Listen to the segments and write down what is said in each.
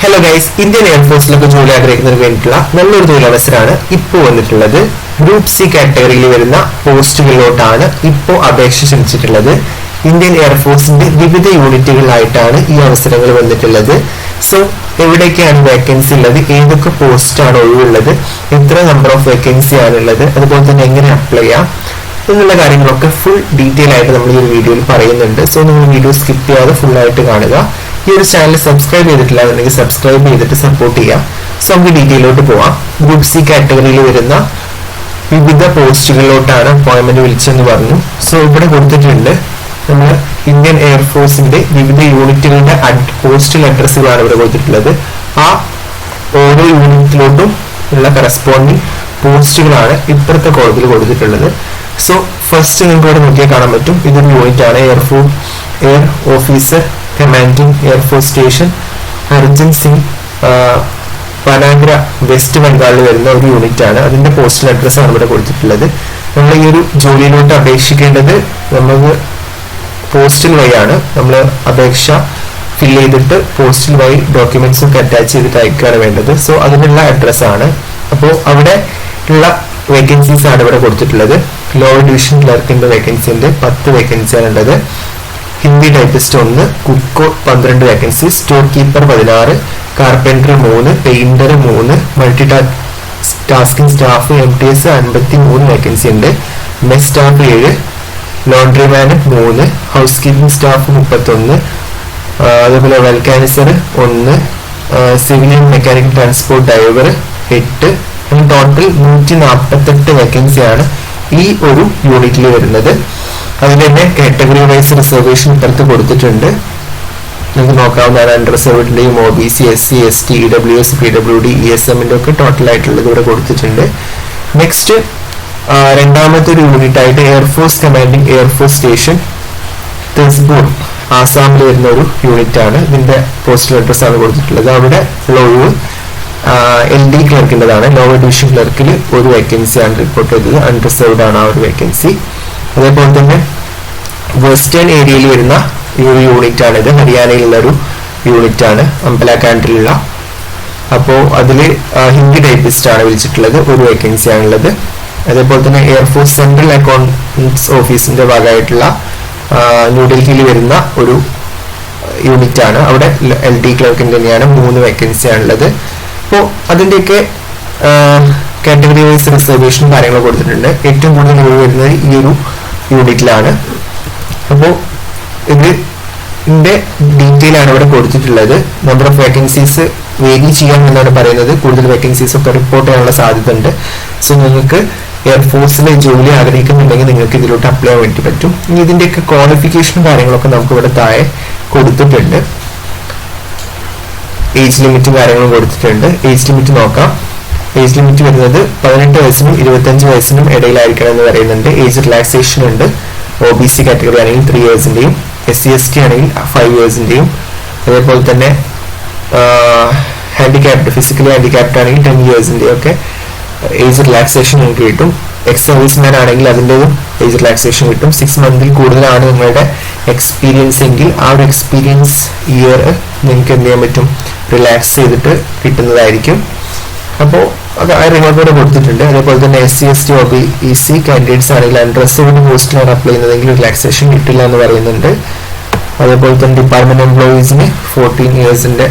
Hello guys Indian എയർഫോഴ്സിലൊക്കെ ജോലി ആഗ്രഹിക്കുന്നതിന് വേണ്ടിയിട്ടുള്ള നല്ലൊരു തൊഴിലവസരമാണ് ഇപ്പോൾ വന്നിട്ടുള്ളത്. ഗ്രൂപ്പ് സി കാറ്റഗറിയിൽ വരുന്ന പോസ്റ്റുകളിലോട്ടാണ് ഇപ്പോൾ അപേക്ഷ ക്ഷണിച്ചിട്ടുള്ളത്. ഇന്ത്യൻ എയർഫോഴ്സിന്റെ വിവിധ യൂണിറ്റുകളിലായിട്ടാണ് ഈ അവസരങ്ങൾ വന്നിട്ടുള്ളത്. സോ എവിടേക്കാണ് വേക്കൻസി ഉള്ളത്? ഏതൊക്കെ പോസ്റ്റാണ് ഒഴിവുള്ളത്? എത്ര നമ്പർ ഓഫ് വേക്കൻസി ആണുള്ളത്? അതുപോലെ തന്നെ എങ്ങനെ അപ്ലൈ ചെയ്യാം? എന്നുള്ള കാര്യങ്ങളൊക്കെ ഫുൾ ഡീറ്റെയിൽ ആയിട്ട് നമ്മൾ ഈ വീഡിയോയിൽ പറയുന്നുണ്ട്. സോ നിങ്ങൾ വീഡിയോ സ്കിപ്പ് ചെയ്യാതെ ഫുൾ ആയിട്ട് കാണുക. ഈ ഒരു ചാനൽ സബ്സ്ക്രൈബ് ചെയ്തിട്ടില്ല സബ്സ്ക്രൈബ് ചെയ്തിട്ട് സപ്പോർട്ട് ചെയ്യാം. സോ നമുക്ക് ഡീറ്റെയിലോട്ട് പോവാം. ഗ്രൂപ്പ് സി കാറ്റഗറിയിൽ വരുന്ന വിവിധ പോസ്റ്റുകളിലോട്ടാണ് അപ്പോയിന്റ്മെന്റ് വിളിച്ചെന്ന് പറഞ്ഞു. സോ ഇവിടെ കൊടുത്തിട്ടുണ്ട് നമ്മൾ ഇന്ത്യൻ എയർഫോഴ്സിന്റെ വിവിധ യൂണിറ്റുകളുടെ പോസ്റ്റൽ അഡ്രസ്സുകളാണ് ഇവിടെ കൊടുത്തിട്ടുള്ളത്. ആ ഓരോ യൂണിറ്റിലോട്ടും ഉള്ള കറസ്പോണ്ടിങ് പോസ്റ്റുകളാണ് ഇപ്പുറത്തെ കോളത്തിൽ കൊടുത്തിട്ടുള്ളത്. സോ ഫസ്റ്റ് നിങ്ങൾക്ക് ഇവിടെ നോക്കിയാൽ കാണാൻ പറ്റും. ഇതൊരു യൂണിറ്റ് ആണ്. Air force air officer commanding air force station Arjan Singh Panagarh west ബംഗാളിൽ വരുന്ന ഒരു യൂണിറ്റ് ആണ്. അതിന്റെ പോസ്റ്റൽ അഡ്രസ് ആണ് ഇവിടെ കൊടുത്തിട്ടുള്ളത്. നമ്മൾ ഈ ഒരു ജോലിയിലോട്ട് അപേക്ഷിക്കേണ്ടത് നമുക്ക് പോസ്റ്റൽ വഴിയാണ് നമ്മൾ അപേക്ഷ ഫിൽ ചെയ്തിട്ട് പോസ്റ്റൽ വഴി ഡോക്യുമെന്റ്സ് അറ്റാച്ച് ചെയ്തിട്ട് അയക്കുകയാണ് വേണ്ടത്. സോ അതിനുള്ള അഡ്രസ് ആണ്. അപ്പോൾ അവിടെ ഉള്ള വേക്കൻസീസ് ആണ് ഇവിടെ കൊടുത്തിട്ടുള്ളത്. ലോവർ ഡിവിഷൻ ക്ലർക്കിന്റെ വേക്കൻസി ഉണ്ട്. പത്ത് വേക്കൻസി ആണ് ഉള്ളത്. ഹിന്ദി ടൈപ്പിസ്റ്റ് ഒന്ന് കുക്കോ പന്ത്രണ്ട് വേക്കൻസി സ്റ്റോർ കീപ്പർ പതിനാറ് കാർപ്പന്റർ മൂന്ന് പെയിന്റർ മൂന്ന് multi tasking staff M T S അൻപത്തി മൂന്ന് വേക്കൻസി ഉണ്ട്. മെസ് സ്റ്റാഫ് ഏഴ് ലോണ്ടറി മാൻ മൂന്ന് ഹൗസ് കീപ്പിംഗ് സ്റ്റാഫ് മുപ്പത്തൊന്ന് അതുപോലെ വെൽക്കാനിസർ ഒന്ന് സിവിലിയൻ മെക്കാനിക്കൽ ട്രാൻസ്പോർട്ട് ഡ്രൈവർ എട്ട് ടോട്ടൽ നൂറ്റി നാൽപ്പത്തെട്ട് വേക്കൻസിയാണ് ഈ ഒരു യൂണിറ്റിൽ വരുന്നത്. അതിൽ തന്നെ കാറ്റഗറി വൈസ് റിസർവേഷൻ ഇപ്പുറത്ത് കൊടുത്തിട്ടുണ്ട്. നിങ്ങൾക്ക് നോക്കാവുന്നതാണ് അൺറിസർവ്ഡിന്റെയും O B C S C S T E W S P W D E S എമ്മിന്റെ ഒക്കെ ടോട്ടൽ ആയിട്ടുള്ളത് ഇവിടെ കൊടുത്തിട്ടുണ്ട്. നെക്സ്റ്റ് രണ്ടാമത്തെ ഒരു യൂണിറ്റ് ആയിട്ട് air force commanding air force station Tezpur ആസാമിൽ വരുന്ന ഒരു യൂണിറ്റ് ആണ് ഇതിന്റെ പോസ്റ്റൽ അഡ്രസ് ആണ് കൊടുത്തിട്ടുള്ളത്. അവിടെ ഒഴിവ് എൽ ഡി ക്ലർക്കിന്റെതാണ് ലോവർ ഡിവിഷൻ ക്ലർക്കിൽ ഒരു വേക്കൻസി ആണ് റിപ്പോർട്ട് ചെയ്തത്. അൺറിസർവ്ഡ് ആണ് ആ ഒരു വേക്കൻസി അതേപോലെ തന്നെ വെസ്റ്റേൺ ഏരിയയിൽ വരുന്ന ഒരു യൂണിറ്റ് ആണ് ഇത്. ഹരിയാനയിലുള്ള ഒരു യൂണിറ്റ് ആണ് അമ്പലാക്കാണ്ടിലുള്ള അപ്പോൾ അതിൽ ഹിന്ദി ടൈപ്പിസ്റ്റ് ആണ് വിളിച്ചിട്ടുള്ളത് ഒരു വേക്കൻസി ആണുള്ളത് അതേപോലെ തന്നെ എയർഫോഴ്സ് സെൻട്രൽ അക്കൗണ്ട്സ് ഓഫീസിന്റെ ഭാഗമായിട്ടുള്ള ന്യൂഡൽഹിയിൽ വരുന്ന ഒരു യൂണിറ്റ് ആണ് അവിടെ എൽ ഡി ക്ലർക്കിന് തന്നെയാണ് മൂന്ന് വേക്കൻസി ആണുള്ളത് അപ്പോൾ അതിന്റെയൊക്കെ കാറ്റഗറി വൈസ് റിസർവേഷൻ കാര്യങ്ങൾ കൊടുത്തിട്ടുണ്ട്. ഏറ്റവും കൂടുതൽ വരുന്നത് ഈ ഒരു യൂണിറ്റിലാണ്. അപ്പോൾ ഇത് ഇതിന്റെ ഡീറ്റെയിൽ ആണ് ഇവിടെ കൊടുത്തിട്ടുള്ളത്. നമ്പർ ഓഫ് വേക്കൻസീസ് വേരി ചെയ്യാം എന്നാണ് പറയുന്നത്. കൂടുതൽ വേക്കൻസീസ് ഒക്കെ റിപ്പോർട്ട് ചെയ്യാനുള്ള സാധ്യത ഉണ്ട് സോ നിങ്ങൾക്ക് എയർഫോഴ്സിലെ ജോലി ആഗ്രഹിക്കുന്നുണ്ടെങ്കിൽ നിങ്ങൾക്ക് ഇതിലോട്ട് അപ്ലൈ ചെയ്യാൻ വേണ്ടി പറ്റും. ഇനി ഇതിന്റെയൊക്കെ ക്വാളിഫിക്കേഷനും കാര്യങ്ങളൊക്കെ നമുക്ക് ഇവിടെ താഴെ കൊടുത്തിട്ടുണ്ട്. ഏജ് ലിമിറ്റും കാര്യങ്ങളും കൊടുത്തിട്ടുണ്ട്. ഏജ് ലിമിറ്റ് നോക്കാം. ഏജ് ലിമിറ്റ് വരുന്നത് പതിനെട്ട് വയസ്സിനും ഇരുപത്തഞ്ച് വയസ്സിനും ഇടയിലായിരിക്കണം എന്ന് പറയുന്നുണ്ട്. ഏജ് റിലാക്സേഷൻ ഉണ്ട്. ഒ ബി സി കാറ്റഗറി ആണെങ്കിൽ ത്രീ ഇയേഴ്സിന്റെയും എസ് സി എസ് ടി ആണെങ്കിൽ ഫൈവ് ഇയേഴ്സിന്റെയും അതേപോലെ തന്നെ ഹാൻഡിക്യാപ്ഡ് ഫിസിക്കലി ഹാൻഡിക്യാപ്ഡ് ആണെങ്കിൽ ടെൻ ഇയേഴ്സിന്റെയും ഒക്കെ ഏജ് റിലാക്സേഷൻ നിങ്ങൾക്ക് കിട്ടും. എക്സ് സർവീസ്മാൻ ആണെങ്കിൽ അതിന്റെതും ഏജ് റിലാക്സേഷൻ കിട്ടും. സിക്സ് മന്തിൽ കൂടുതലാണ് നിങ്ങളുടെ എക്സ്പീരിയൻസ് എങ്കിൽ ആ ഒരു എക്സ്പീരിയൻസ് ഇയർ നിങ്ങൾക്ക് എന്ത് ചെയ്യാൻ പറ്റും? റിലാക്സ് ചെയ്തിട്ട് കിട്ടുന്നതായിരിക്കും. അപ്പോൾ റിമോട്ട് കൂടെ കൊടുത്തിട്ടുണ്ട്. അതേപോലെ തന്നെ S C S T O B E C candidates ആണെങ്കിൽ അൺറിസർവ്ഡ് പോസ്റ്റിലാണ് അപ്ലൈ ചെയ്യുന്നതെങ്കിൽ റിലാക്സേഷൻ കിട്ടില്ല എന്ന് പറയുന്നുണ്ട്. അതേപോലെ തന്നെ ഡിപ്പാർട്ട്മെന്റ് എംപ്ലോയീസിന് fourteen ഇയേഴ്സിന്റെ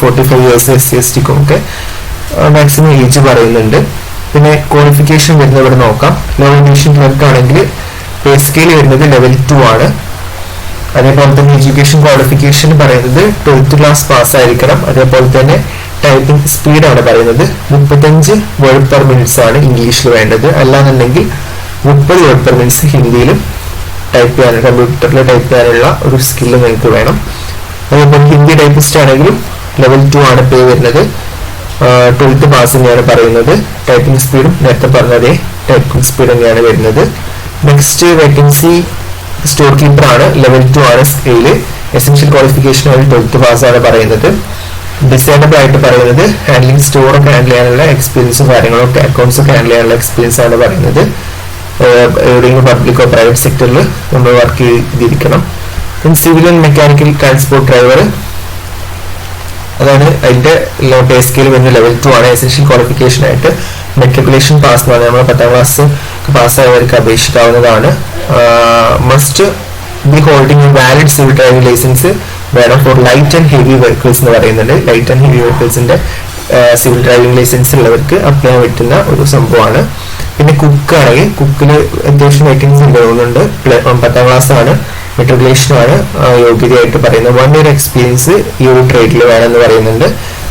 forty five years S C S ടിക്കും ഒക്കെ മാക്സിമം ഏജ് പറയുന്നുണ്ട്. പിന്നെ ക്വാളിഫിക്കേഷൻ വരുന്നത് ഇവിടെ നോക്കാം. ലോ ഡിവിഷൻ ക്ലർക്ക് ആണെങ്കിൽ പേ സ്കെയിൽ വരുന്നത് ലെവൽ ടു ആണ്. അതേപോലെ തന്നെ എഡ്യൂക്കേഷൻ ക്വാളിഫിക്കേഷൻ പറയുന്നത് ട്വൽത്ത് ക്ലാസ് പാസ് ആയിരിക്കണം. അതേപോലെ തന്നെ ടൈപ്പിംഗ് സ്പീഡ് പറയുന്നത്. മുപ്പത്തഞ്ച് വേർഡ് പെർ മിനിറ്റ്സ് ആണ് ഇംഗ്ലീഷിൽ വേണ്ടത്. അല്ലാന്നുണ്ടെങ്കിൽ മുപ്പത് വേർഡ് പെർ മിനിറ്റ്സ് ഹിന്ദിയിലും ടൈപ്പ് ചെയ്യാൻ കമ്പ്യൂട്ടറിൽ ടൈപ്പ് ചെയ്യാനുള്ള ഒരു സ്കില്ല് നിങ്ങൾക്ക് വേണം. അതേപോലെ ഹിന്ദി ടൈപ്പിസ്റ്റ് ആണെങ്കിലും ലെവൽ ടു ആണ് പേ വരുന്നത്. ട്വൽത്ത് പാസ് തന്നെയാണ് പറയുന്നത്. ടൈപ്പിംഗ് സ്പീഡും നേരത്തെ പറഞ്ഞതേ ടൈപ്പിംഗ് സ്പീഡ് തന്നെയാണ് വരുന്നത്. നെക്സ്റ്റ് വേക്കൻസി സ്റ്റോർ കീപ്പർ ആണ്. ലെവൽ ടു ആണ് സ്കെയിൽ എസെൻഷ്യൽ ക്വാളിഫിക്കേഷൻ ആണ് ട്വൽത്ത് പാസ് ആണ് പറയുന്നത്. ഡിസൈഡബിൾ ആയിട്ട് പറയുന്നത് ഹാൻഡ്ലിംഗ് സ്റ്റോർ ഒക്കെ ഹാൻഡിൽ ചെയ്യാനുള്ള എക്സ്പീരിയൻസും കാര്യങ്ങളൊക്കെ അക്കൗണ്ട്സ് ഒക്കെ ഹാൻഡിൽ ചെയ്യാനുള്ള എക്സ്പീരിയൻസ് ആണ് പറയുന്നത്. എവിടെയെങ്കിലും പബ്ലിക്കോ പ്രൈവറ്റ് സെക്ടറിൽ നമ്മൾ വർക്ക് ചെയ്തിരിക്കണം. Civil and mechanical transport driver അതാണ് അതിന്റെ പേ സ്കെയിൽ വരുന്ന ലെവൽ ടു ആണ്. എസെൻഷ്യൽ ക്വാളിഫിക്കേഷൻ ആയിട്ട് മെട്രിക്കുലേഷൻ പാസ് എന്ന് പറഞ്ഞാൽ നമ്മൾ പത്താം ക്ലാസ് പാസ്സായവർക്ക് അപേക്ഷിക്കാവുന്നതാണ്. Must be holding valid civil driving licence വേണം for light and heavy vehicles എന്ന് പറയുന്നുണ്ട്. ലൈറ്റ് ആൻഡ് ഹെവി വെഹിക്കിൾസിന്റെ സിവിൽ ഡ്രൈവിംഗ് ലൈസൻസ് ഉള്ളവർക്ക് അപ്ലൈ ചെയ്യാൻ പറ്റുന്ന ഒരു സംഭവമാണ്. പിന്നെ കുക്ക് ആണെങ്കിൽ കുക്കിന് അത്യാവശ്യം വെയിറ്റിംഗ് ഉണ്ടാവുന്നുണ്ട് പത്താം ക്ലാസ് ആണ്. മെട്രിക്കുലേഷൻ ആണ്. ആ, യോഗ്യതയായിട്ട് പറയുന്നത്. വൺ ഇയർ എക്സ്പീരിയൻസ് ഈ ഒരു ട്രേഡിൽ വേണമെന്ന് പറയുന്നുണ്ട്.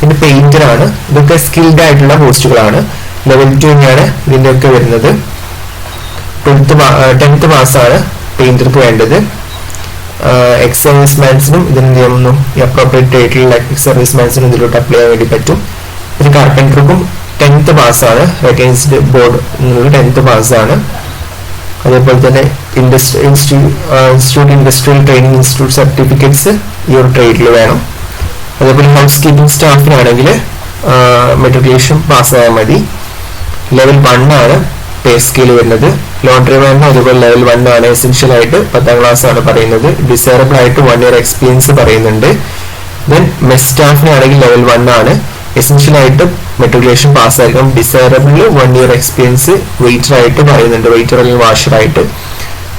പിന്നെ പെയിന്റർ ആണ്. ഇതൊക്കെ സ്കിൽഡ് ആയിട്ടുള്ള പോസ്റ്റുകളാണ് ലെവൽ ടു തന്നെയാണ് ഇതിന്റെയൊക്കെ വരുന്നത്. ട്വൽത്ത് ടെൻത്ത് മാസമാണ് പെയിന്റർക്ക് വേണ്ടത്. എക്സ് സർവീസ്മാൻസിനും ഇതിന് നിയമം അപ്രോപ്രിയേറ്റ് ആയിട്ടുള്ള എക്സ് സർവീസ്മാൻസിനും ഇതിലോട്ട് അപ്ലൈ ചെയ്യാൻ വേണ്ടി പറ്റും. പിന്നെ കാർപ്പന്റർക്കും ടെൻത്ത് പാസ്സാണ് വേക്കൻസി ബോർഡ് എന്നുള്ള ടെൻത്ത് പാസ്സാണ് അതേപോലെ തന്നെ industry institute industrial training institute certificates ഈ ഒരു ട്രേഡിൽ വേണം. അതേപോലെ ഹൗസ് കീപ്പിംഗ് സ്റ്റാഫിനാണെങ്കിൽ മെട്രിക്കുലേഷൻ പാസ്സായാൽ മതി. ലെവൽ വൺ ആണ്. പേ സ്കെയിൽ വരുന്നത്. ലോണ്ടറി മാനും അതുപോലെ ലെവൽ വൺ ആണ് എസെൻഷ്യൽ ആയിട്ട് പത്താം ക്ലാസ് ആണ് പറയുന്നത്. ഡിസൈറബിൾ ആയിട്ട് വൺ ഇയർ എക്സ്പീരിയൻസ് പറയുന്നുണ്ട്. ദെൻ മെസ് സ്റ്റാഫിനാണെങ്കിൽ ലെവൽ വൺ ആണ്. എസെൻഷ്യൽ ആയിട്ട് matriculation പാസ്സായിരിക്കും desirable one year experience waiter ആയിട്ട് പറയുന്നുണ്ട്. വെയിറ്റർ അല്ലെങ്കിൽ വാഷർ ആയിട്ട്.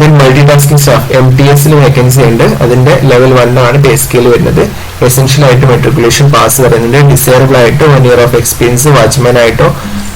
Then multi tasking staff M T എസിൽ വേക്കൻസി ഉണ്ട്. അതിന്റെ ലെവൽ വൺ ആണ് പേ സ്കെയിൽ വരുന്നത്. എസെൻഷ്യൽ ആയിട്ട് മെട്രിക്കുലേഷൻ പാസ് വരുന്നുണ്ട് ഡിസൈറബിൾ ആയിട്ട് one year of experience watchman ആയിട്ടോ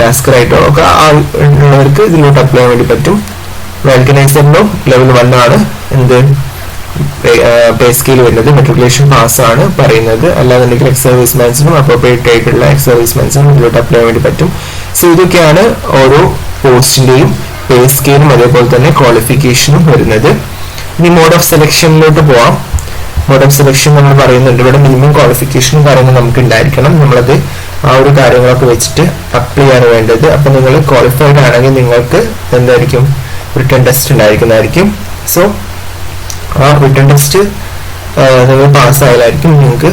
ലാസ്കർ ആയിട്ടോ ഒക്കെ ഉള്ളവർക്ക് ഇതിലോട്ട് അപ്ലൈ വേണ്ടി പറ്റും. വാൽക്കനൈസറിനും ലെവൽ വൺ ആണ്. എന്ത്? പേ സ്കെയിൽ വരുന്നത്. മെട്രിക്കുലേഷൻ പാസ് ആണ് പറയുന്നത്. അല്ലാന്നുണ്ടെങ്കിൽ എക്സ് സർവീസ്മാൻസിനും അപ്രോപ്രിയേറ്റ് ആയിട്ടുള്ള എക്സ് സർവീസ്മാൻസിനും ഇതിലോട്ട് അപ്ലൈ വേണ്ടി പറ്റും. സോ ഇതൊക്കെയാണ് ഓരോ പോസ്റ്റിന്റെയും പേ സ്കെയിലും അതേപോലെ തന്നെ ക്വാളിഫിക്കേഷനും വരുന്നത്. ഇനി മോഡ് ഓഫ് സെലക്ഷനിലോട്ട് പോവാം. മോഡ് ഓഫ് സെലക്ഷൻ നമ്മൾ പറയുന്നുണ്ട്. ഇവിടെ മിനിമം ക്വാളിഫിക്കേഷനും കാര്യങ്ങളും നമുക്ക് ഉണ്ടായിരിക്കണം. നമ്മളത് ആ ഒരു കാര്യങ്ങളൊക്കെ വെച്ചിട്ട് അപ്ലൈ ചെയ്യാണ് വേണ്ടത്. അപ്പൊ നിങ്ങൾ ക്വാളിഫൈഡ് ആണെങ്കിൽ നിങ്ങൾക്ക് എന്തായിരിക്കും? റിട്ടേൺ ടെസ്റ്റ് ഉണ്ടായിരിക്കുന്നതായിരിക്കും. സോ ആ റിട്ടേൺ ടെസ്റ്റ് നിങ്ങൾ പാസ്സായാലായിരിക്കും നിങ്ങൾക്ക്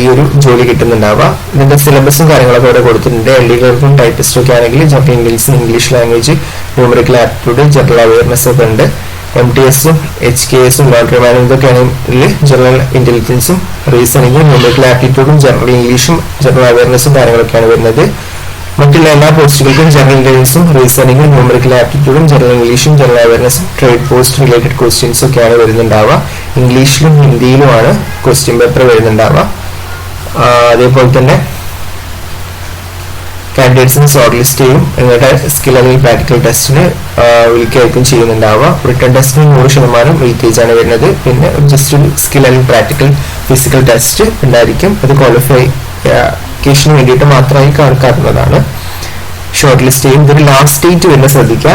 ഈ ഒരു ജോലി കിട്ടുന്നുണ്ടാവുക. ഇതിന്റെ സിലബസും കാര്യങ്ങളൊക്കെ അവിടെ കൊടുത്തിട്ടുണ്ട്. എൽ ഡികൾക്കും ടൈപ്പിസ്റ്റും ഒക്കെ ആണെങ്കിൽ Japan English English language numerical aptitude general awareness ഒക്കെ ഉണ്ട്. എം ടി എസും എച്ച് കെ എസും ലോട്ടറി മാനും ഇതൊക്കെയാണെങ്കിൽ ജനറൽ ഇന്റലിജൻസും റീസണിങ്ങും ന്യൂമറിക്കൽ ആപ്റ്റിറ്റ്യൂഡും ജനറൽ ഇംഗ്ലീഷും ജനറൽ അവയർനെസ്സും കാര്യങ്ങളൊക്കെയാണ് വരുന്നത്. മറ്റുള്ള എല്ലാ പോസ്റ്റുകൾക്കും ജനറൽ ഇന്റലിജൻസും റീസണിങ്ങും ന്യൂമറിക്കൽ ആപ്റ്റിറ്റ്യൂഡും ജനറൽ ഇംഗ്ലീഷും ജനറൽ അവയർനെസ്സും ട്രേഡ് പോസ്റ്റ് റിലേറ്റഡ് ക്വസ്റ്റ്യൻസും ഒക്കെയാണ് വരുന്നുണ്ടാവുക. ഇംഗ്ലീഷിലും ഹിന്ദിയിലുമാണ് ക്വസ്റ്റ്യൻ പേപ്പർ വരുന്നുണ്ടാവുക. അതേപോലെ തന്നെ കാൻഡിഡേറ്റ്സിന് ഷോർട്ട് ലിസ്റ്റ് ചെയ്യും. നിങ്ങളുടെ സ്കിൽ അല്ലെങ്കിൽ പ്രാക്ടിക്കൽ ടെസ്റ്റിന് വിളിക്കുകയായിരിക്കും ചെയ്യുന്നുണ്ടാവുക. റിട്ടേൺ ടെസ്റ്റിന് നൂറ് ശതമാനം വെയിറ്റേജ് ആണ് വരുന്നത്. പിന്നെ ജസ്റ്റ് ഒരു സ്കിൽ അല്ലെങ്കിൽ പ്രാക്ടിക്കൽ ഫിസിക്കൽ ടെസ്റ്റ് ഉണ്ടായിരിക്കും. അത് ക്വാളിഫിക്കേഷന് വേണ്ടിയിട്ട് മാത്രമായി കണക്കാക്കുന്നതാണ്. ഷോർട്ട് ലിസ്റ്റ് ചെയ്യും ഇതിന് ലാസ്റ്റ് ഡേറ്റ് വരുന്ന ശ്രദ്ധിക്കുക.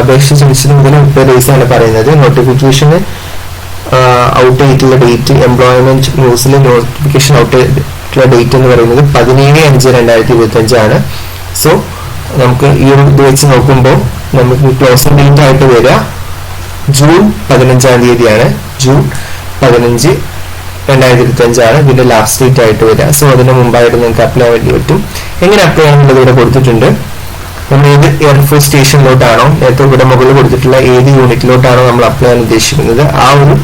അപേക്ഷ ക്ഷണിച്ചത് മുതൽ മുപ്പത് ദിവസമാണ് പറയുന്നത്. നോട്ടിഫിക്കേഷന് ഔട്ട് ആയിട്ടുള്ള ഡേറ്റ് എംപ്ലോയ്മെന്റ് ന്യൂസിൽ നോട്ടിഫിക്കേഷൻ ഔട്ട് ആയിട്ടുള്ള ഡേറ്റ് എന്ന് പറയുന്നത് പതിനേഴ് അഞ്ച് രണ്ടായിരത്തി ഇരുപത്തി അഞ്ചാണ് സോ നമുക്ക് ഈ ഒരു ഇത് വെച്ച് നോക്കുമ്പോൾ നമുക്ക് ക്ലോസിംഗ് ഡേറ്റ് ആയിട്ട് വരിക. ജൂൺ പതിനഞ്ചാം തീയതിയാണ്. ജൂൺ പതിനഞ്ച് രണ്ടായിരത്തി ഇരുപത്തി അഞ്ചാണ് ഇതിന്റെ ലാസ്റ്റ് ഡേറ്റ് ആയിട്ട് വരിക. സോ അതിന് മുമ്പായിട്ട് നിങ്ങൾക്ക് അപ്ലൈ വേണ്ടി പറ്റും. എങ്ങനെ അപ്ലൈ ചെയ്യണമെന്നുള്ളത് ഇവിടെ കൊടുത്തിട്ടുണ്ട്. നമ്മൾ ഏത് എയർഫോഴ്സ് സ്റ്റേഷനിലോട്ടാണോ നേരത്തെ ഇവിടെ മുകളിൽ കൊടുത്തിട്ടുള്ള ഏത് യൂണിറ്റിലോട്ടാണോ നമ്മൾ അപ്ലൈ ചെയ്യാൻ ഉദ്ദേശിക്കുന്നത്? ആ ഒരു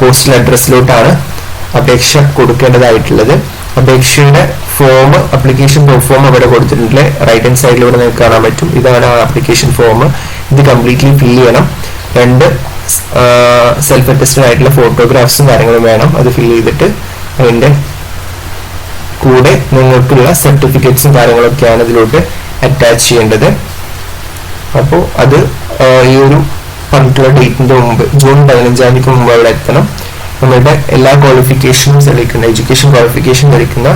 പോസ്റ്റൽ അഡ്രസ്സിലോട്ടാണ് അപേക്ഷ കൊടുക്കേണ്ടതായിട്ടുള്ളത്. അപേക്ഷയുടെ ഫോം അപ്ലിക്കേഷൻ ഫോം അവിടെ കൊടുത്തിട്ടുണ്ട്. റൈറ്റ് ഹാൻഡ് സൈഡിലൂടെ നിങ്ങൾക്ക് കാണാൻ പറ്റും. ഇതാണ് ആ അപ്ലിക്കേഷൻ ഫോം ഇത് കംപ്ലീറ്റ്ലി ഫില്ല് ചെയ്യണം. രണ്ട് സെൽഫ് അറ്റസ്റ്റഡ് ആയിട്ടുള്ള ഫോട്ടോഗ്രാഫ്സും കാര്യങ്ങളും വേണം. അത് ഫില്ല് ചെയ്തിട്ട് അതിന്റെ കൂടെ നിങ്ങൾക്കുള്ള സർട്ടിഫിക്കറ്റ്സും കാര്യങ്ങളൊക്കെയാണ് ഇതിലോട്ട് അറ്റാച്ച് ചെയ്യേണ്ടത്. അപ്പോൾ അത് ഈ ഒരു പർട്ടിക്കുലർ ഡേറ്റിന്റെ മുമ്പ് ജൂൺ പതിനഞ്ചാം തീയതിക്ക് മുമ്പ് അവിടെ എത്തണം. നമ്മളുടെ എല്ലാ ക്വാളിഫിക്കേഷനും തെളിയിക്കുന്ന എഡ്യൂക്കേഷൻ ക്വാളിഫിക്കേഷൻ തെളിയിക്കുന്ന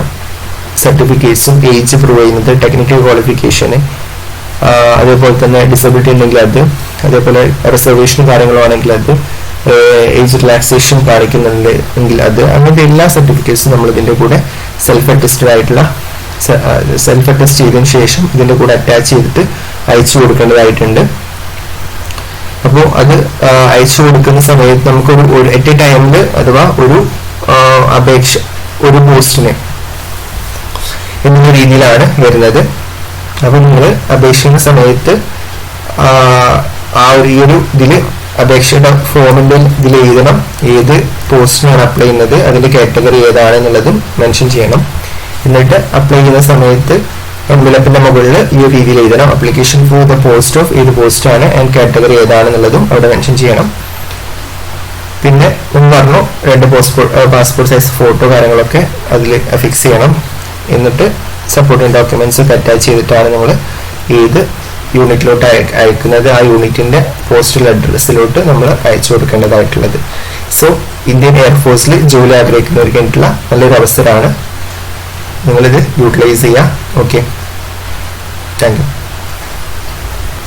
സർട്ടിഫിക്കറ്റ്സും ഏജ് പ്രൂവ് ചെയ്യുന്നത് ടെക്നിക്കൽ ക്വാളിഫിക്കേഷന് അതേപോലെ തന്നെ ഡിസബിലിറ്റി ഉണ്ടെങ്കിൽ അത് അതേപോലെ റിസർവേഷൻ കാര്യങ്ങളാണെങ്കിൽ അത് ഏജ് റിലാക്സേഷൻ കാണിക്കുന്നുണ്ട് എങ്കിൽ അത് അങ്ങനത്തെ എല്ലാ സർട്ടിഫിക്കറ്റ്സും നമ്മൾ ഇതിന്റെ കൂടെ സെൽഫ് അറ്റസ്റ്റഡ് ആയിട്ടുള്ള സെൽഫ് അറ്റസ്റ്റ് ചെയ്തതിനു ശേഷം ഇതിന്റെ കൂടെ അറ്റാച്ച് ചെയ്തിട്ട് അയച്ചു കൊടുക്കേണ്ടതായിട്ടുണ്ട്. അപ്പോൾ അത് അയച്ചു കൊടുക്കുന്ന സമയത്ത് നമുക്കൊരു ഒരു എറ്റ് എ ടൈമിൽ അഥവാ ഒരു അപേക്ഷ ഒരു പോസ്റ്റിന് എന്നുള്ള രീതിയിലാണ് വരുന്നത്. അപ്പോൾ നിങ്ങൾ അപേക്ഷിക്കുന്ന സമയത്ത് ആ, ഒരു ഈ ഒരു ഇതിൽ അപേക്ഷയുടെ ഫോമിന്റെ ഇതിൽ എഴുതണം. ഏത് പോസ്റ്റിനാണ് അപ്ലൈ ചെയ്യുന്നത് അതിന്റെ കാറ്റഗറി ഏതാണ് എന്നുള്ളതും മെൻഷൻ ചെയ്യണം. എന്നിട്ട് അപ്ലൈ ചെയ്യുന്ന സമയത്ത് എൻവലപ്പിന്റെ മുകളിൽ ഈ ഒരു രീതിയിൽ എഴുതണം. Application for the post of ഏത് പോസ്റ്റാണ് ആൻഡ് കാറ്റഗറി ഏതാണെന്നുള്ളതും അവിടെ മെൻഷൻ ചെയ്യണം. പിന്നെ ഒന്ന് പറഞ്ഞു രണ്ട് പാസ്പോർട്ട് പാസ്പോർട്ട് സൈസ് ഫോട്ടോ കാര്യങ്ങളൊക്കെ അതിൽ ഫിക്സ് ചെയ്യണം. എന്നിട്ട് സപ്പോർട്ടിങ് ഡോക്യുമെന്റ്സ് ഒക്കെ അറ്റാച്ച് ചെയ്തിട്ടാണ് നമ്മൾ ഏത് യൂണിറ്റിലോട്ട് അയക്കുന്നത് ആ യൂണിറ്റിന്റെ പോസ്റ്റൽ അഡ്രസ്സിലോട്ട് നമ്മൾ അയച്ചു കൊടുക്കേണ്ടതായിട്ടുള്ളത്. സോ ഇന്ത്യൻ എയർഫോഴ്സിൽ ജോലി ആഗ്രഹിക്കുന്നവർക്ക് വേണ്ടിയിട്ടുള്ള നല്ലൊരു അവസരമാണ് നിങ്ങളിത് യൂട്ടിലൈസ് ചെയ്യുക ഓക്കെ താങ്ക് യു